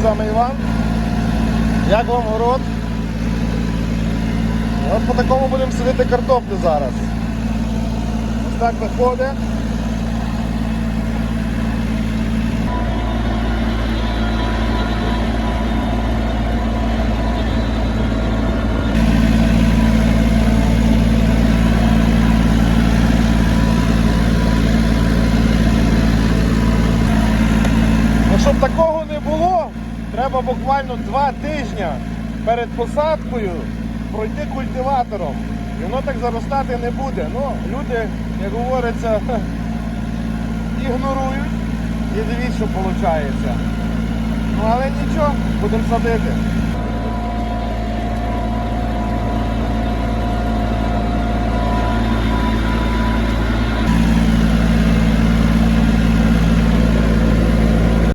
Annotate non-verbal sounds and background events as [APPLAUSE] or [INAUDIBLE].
Вами Іван. Як вам город? От по такому будемо садити картоплю зараз. Ось так виходить. Ну, щоб такого треба буквально два тижні перед посадкою пройти культиватором. І воно так заростати не буде. Ну, люди, як говориться, [LAUGHS] ігнорують і дивіться, що виходить. Ну але нічого, будемо садити.